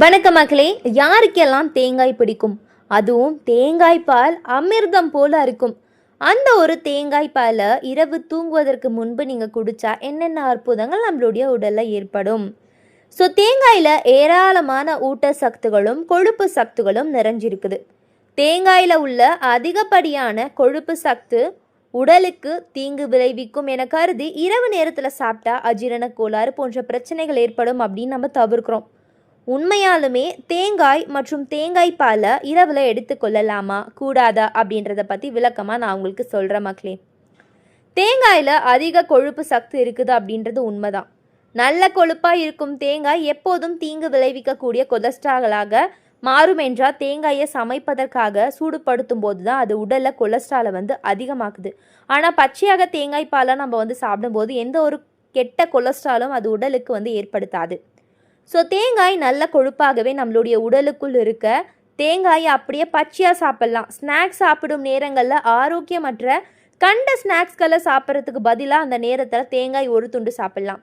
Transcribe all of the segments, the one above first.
வணக்க மக்களே யாருக்கெல்லாம் தேங்காய் பிடிக்கும்? அதுவும் தேங்காய் பால் அமிர்தம் போல இருக்கும் அந்த ஒரு தேங்காய் பாலை இரவு தூங்குவதற்கு முன்பு நீங்கள் குடித்தா என்னென்ன அற்புதங்கள் நம்மளுடைய உடலில் ஏற்படும்? ஸோ தேங்காயில் ஏராளமான ஊட்ட ஊட்டச்சத்துகளும் கொழுப்பு சத்துகளும் நிறைஞ்சிருக்குது. தேங்காயில் உள்ள அதிகப்படியான கொழுப்பு சத்து உடலுக்கு தீங்கு விளைவிக்கும் என கருதி இரவு நேரத்தில் சாப்பிட்டா அஜீரண கோளாறு போன்ற பிரச்சனைகள் ஏற்படும் அப்படின்னு நம்ம தவிர்க்கிறோம். உண்மையாலுமே தேங்காய் மற்றும் தேங்காய் பாலை இரவில் எடுத்துக்கொள்ளலாமா கூடாதா? அப்படின்றத பற்றி விளக்கமாக நான் உங்களுக்கு சொல்கிறேன் மக்களே. தேங்காயில் அதிக கொழுப்பு சக்தி இருக்குது அப்படின்றது உண்மைதான். நல்ல கொழுப்பாக இருக்கும் தேங்காய் எப்போதும் தீங்கு விளைவிக்கக்கூடிய கொலஸ்ட்ராலாக மாறும் என்றால் தேங்காயை சமைப்பதற்காக சூடுபடுத்தும் போது தான் அது உடலில் கொலஸ்ட்ராலை வந்து அதிகமாக்குது. ஆனால் பச்சையாக தேங்காய் பாலை நம்ம வந்து சாப்பிடும்போது எந்த ஒரு கெட்ட கொலஸ்ட்ராலும் அது உடலுக்கு வந்து ஏற்படுத்தாது. ஸோ தேங்காய் நல்ல கொழுப்பாகவே நம்மளுடைய உடலுக்குள் இருக்க தேங்காயை அப்படியே பச்சையாக சாப்பிட்லாம். ஸ்நாக்ஸ் சாப்பிடும் நேரங்களில் ஆரோக்கியமற்ற கண்ட ஸ்நாக்ஸ்களை சாப்பிட்றதுக்கு பதிலாக அந்த நேரத்தில் தேங்காய் ஒரு துண்டு சாப்பிட்லாம்.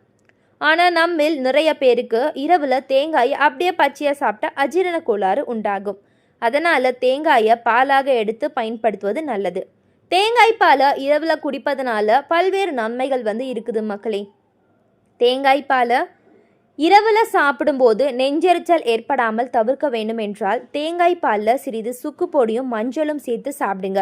ஆனால் நம்மில் நிறைய பேருக்கு இரவில் தேங்காயை அப்படியே பச்சையாக சாப்பிட்டா அஜீரண கோளாறு உண்டாகும். அதனால் தேங்காயை பாலாக எடுத்து பயன்படுத்துவது நல்லது. தேங்காய் பாலை இரவில் குடிப்பதனால பல்வேறு நன்மைகள் வந்து இருக்குது மக்களே. தேங்காய் பாலை இரவில் சாப்பிடும்போது நெஞ்செரிச்சல் ஏற்படாமல் தவிர்க்க வேண்டும் என்றால் தேங்காய் பாலில் சிறிது சுக்கு பொடியும் மஞ்சளும் சேர்த்து சாப்பிடுங்க.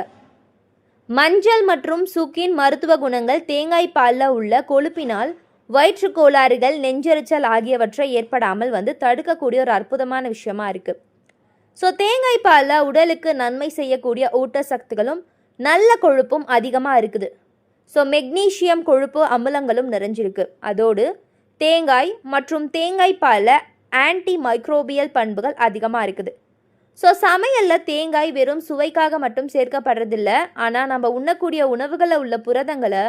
மஞ்சள் மற்றும் சுக்கின் மருத்துவ குணங்கள் தேங்காய் பாலில் உள்ள கொழுப்பினால் வயிற்று கோளாறுகள் நெஞ்செரிச்சல் ஆகியவற்றை ஏற்படாமல் வந்து தடுக்கக்கூடிய ஒரு அற்புதமான விஷயமா இருக்கு. ஸோ தேங்காய் பாலில் உடலுக்கு நன்மை செய்யக்கூடிய ஊட்டச்சத்துகளும் நல்ல கொழுப்பும் அதிகமாக இருக்குது. ஸோ மெக்னீஷியம் கொழுப்பு அமிலங்களும் நிறைஞ்சிருக்கு. அதோடு தேங்காய் மற்றும் தேங்காய் பாலில் ஆன்டி மைக்ரோபியல் பண்புகள் அதிகமாக இருக்குது. ஸோ சமையலில் தேங்காய் வெறும் சுவைக்காக மட்டும் சேர்க்கப்படுறதில்ல. ஆனால் நம்ம உண்ணக்கூடிய உணவுகளில் உள்ள புரதங்களை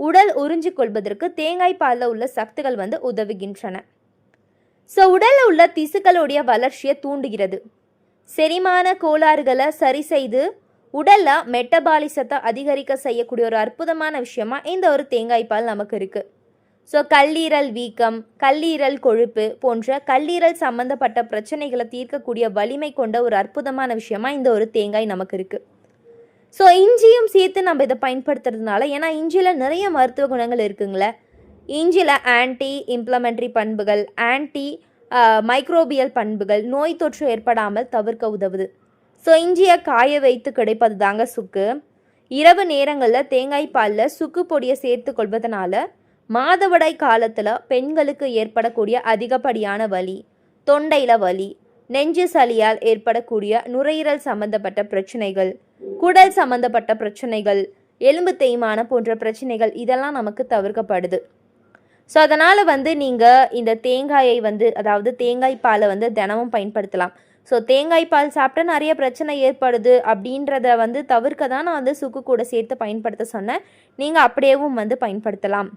உடல் உறிஞ்சி கொள்வதற்கு தேங்காய் பாலில் உள்ள சத்துகள் வந்து உதவுகின்றன. ஸோ உடலில் உள்ள திசுக்களுடைய வளர்ச்சியை தூண்டுகிறது. செரிமான கோளாறுகளை சரி செய்து உடலில் மெட்டபாலிசத்தை அதிகரிக்க செய்யக்கூடிய ஒரு அற்புதமான விஷயமா இந்த ஒரு தேங்காய் பால் நமக்கு இருக்குது ஸோ கல்லீரல் வீக்கம் கல்லீரல் கொழுப்பு போன்ற கல்லீரல் சம்பந்தப்பட்ட பிரச்சனைகளை தீர்க்கக்கூடிய வலிமை கொண்ட ஒரு அற்புதமான விஷயமா இந்த ஒரு தேங்காய் நமக்கு இருக்குது ஸோ இஞ்சியும் சேர்த்து நம்ம இதை பயன்படுத்துறதுனால ஏன்னா இஞ்சியில் நிறைய மருத்துவ குணங்கள் இருக்குங்களே. இஞ்சியில் ஆன்டி இம்ப்ளமெண்ட்ரி பண்புகள் ஆன்டி மைக்ரோபியல் பண்புகள் நோய் தொற்று ஏற்படாமல் தவிர்க்க உதவுது. ஸோ இஞ்சியை காய வைத்து கிடைப்பது தாங்க சுக்கு. இரவு நேரங்களில் தேங்காய் பாலில் சுக்கு பொடியை சேர்த்து கொள்வதனால மாதவிடாய் காலத்தில் பெண்களுக்கு ஏற்படக்கூடிய அதிகப்படியான வலி தொண்டையில் வலி நெஞ்சு சளியால் ஏற்படக்கூடிய நுரையீரல் சம்பந்தப்பட்ட பிரச்சனைகள் குடல் சம்பந்தப்பட்ட பிரச்சனைகள் எலும்பு தேய்மானம் போன்ற பிரச்சனைகள் இதெல்லாம் நமக்கு தவிர்க்கப்படுது. ஸோ அதனால் வந்து நீங்கள் இந்த தேங்காயை வந்து அதாவது தேங்காய் பாலை வந்து தினமும் பயன்படுத்தலாம். ஸோ தேங்காய் பால் சாப்பிட்டா நிறைய பிரச்சனை ஏற்படுது அப்படின்றத வந்து தவிர்க்க தான் நான் வந்து சுக்கு கூட சேர்த்து பயன்படுத்த சொன்னேன். நீங்கள் அப்படியேவும் வந்து பயன்படுத்தலாம்.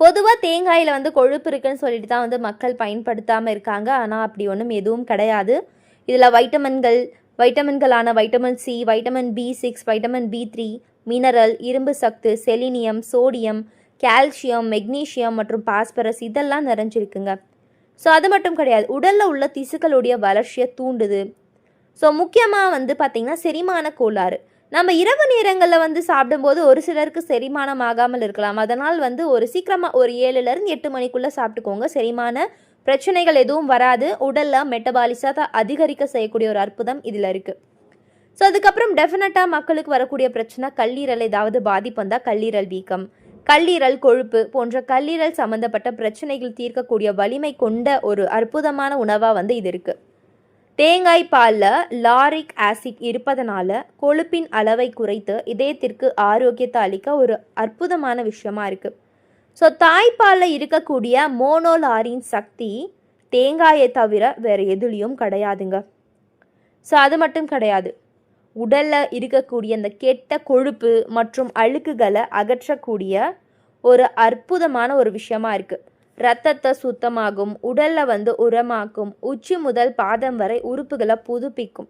பொதுவாக தேங்காயில் வந்து கொழுப்பு இருக்குன்னு சொல்லிட்டு தான் வந்து மக்கள் பயன்படுத்தாமல் இருக்காங்க. ஆனால் அப்படி ஒன்றும் எதுவும் கிடையாது. இதில் வைட்டமின்கள் வைட்டமின்களான vitamin C vitamin B six vitamin B three mineral இரும்பு சத்து செலினியம் சோடியம் கால்சியம் மெக்னீசியம் மற்றும் பாஸ்பரஸ் இதெல்லாம் நிறைஞ்சிருக்குங்க. ஸோ அது மட்டும் கிடையாது. உடலில் உள்ள திசுக்களுடைய வளர்ச்சியை தூண்டுது. ஸோ முக்கியமாக வந்து பார்த்திங்கன்னா செரிமான கோளாறு. நம்ம இரவு நேரங்களில் வந்து சாப்பிடும்போது ஒரு சிலருக்கு செரிமானம் ஆகாமல் இருக்கலாம். அதனால் வந்து ஒரு சீக்கிரமாக ஒரு ஏழுலேருந்து எட்டு மணிக்குள்ளே சாப்பிட்டுக்கோங்க. செரிமான பிரச்சனைகள் எதுவும் வராது. உடலில் மெட்டபாலிசத்தை அதிகரிக்க செய்யக்கூடிய ஒரு அற்புதம் இதில் இருக்குது ஸோ அதுக்கப்புறம் டெஃபினட்டாக மக்களுக்கு வரக்கூடிய பிரச்சனை கல்லீரல் ஏதாவது பாதிப்பு வந்தால் கல்லீரல் வீக்கம் கல்லீரல் கொழுப்பு போன்ற கல்லீரல் சம்மந்தப்பட்ட பிரச்சனைகள் தீர்க்கக்கூடிய வலிமை கொண்ட ஒரு அற்புதமான உணவாக வந்து இது இருக்குது தேங்காய் பாலில் லாரிக் ஆசிட் இருப்பதனால கொழுப்பின் அளவை குறைத்து இதயத்திற்கு ஆரோக்கியத்தை அளிக்க ஒரு அற்புதமான விஷயமா இருக்குது ஸோ தாய்ப்பாலில் இருக்கக்கூடிய மோனோலாரின் சக்தி தேங்காயை தவிர வேறு எதுலேயும் கிடையாதுங்க. ஸோ அது மட்டும் கிடையாது. உடலில் இருக்கக்கூடிய அந்த கெட்ட கொழுப்பு மற்றும் அழுக்குகளை அகற்றக்கூடிய ஒரு அற்புதமான ஒரு விஷயமா இருக்குது ரத்தத்தை சுத்தமாகும் உடலில் வந்து உரமாக்கும் உச்சி முதல் பாதம் வரை உறுப்புகளை புதுப்பிக்கும்.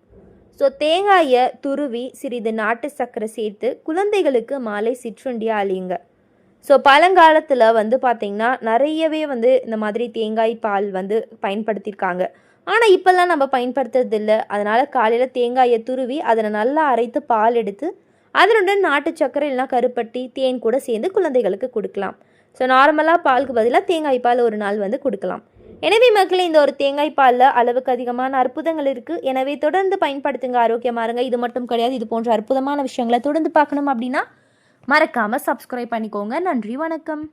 ஸோ தேங்காயை துருவி சிறிது நாட்டு சர்க்கரை சேர்த்து குழந்தைகளுக்கு மாலை சிற்றுண்டியாக அழியுங்க ஸோ பழங்காலத்தில் வந்து பார்த்திங்கன்னா நிறையவே வந்து இந்த மாதிரி தேங்காய் பால் வந்து பயன்படுத்தியிருக்காங்க ஆனால் இப்போல்லாம் நம்ம பயன்படுத்துறது இல்லை. அதனால் காலையில் தேங்காயை துருவி அதில் நல்லா அரைத்து பால் எடுத்து அதனுடன் நாட்டு சர்க்கரை இல்லைனா கருப்பட்டி தேன் கூட சேர்ந்து குழந்தைகளுக்கு கொடுக்கலாம். ஸோ நார்மலாக பாலுக்கு பதிலாக தேங்காய் பால் ஒரு நாள் வந்து கொடுக்கலாம். எனவே மக்களே இந்த ஒரு தேங்காய் பாலில் அளவுக்கு அதிகமான அற்புதங்கள் இருக்குது எனவே தொடர்ந்து பயன்படுத்துங்க ஆரோக்கியமாக இருங்க. இது மட்டும் கிடையாது இது போன்ற அற்புதமான விஷயங்களை தொடர்ந்து பார்க்கணும் அப்படின்னா மறக்காமல் சப்ஸ்கிரைப் பண்ணிக்கோங்க. நன்றி வணக்கம்.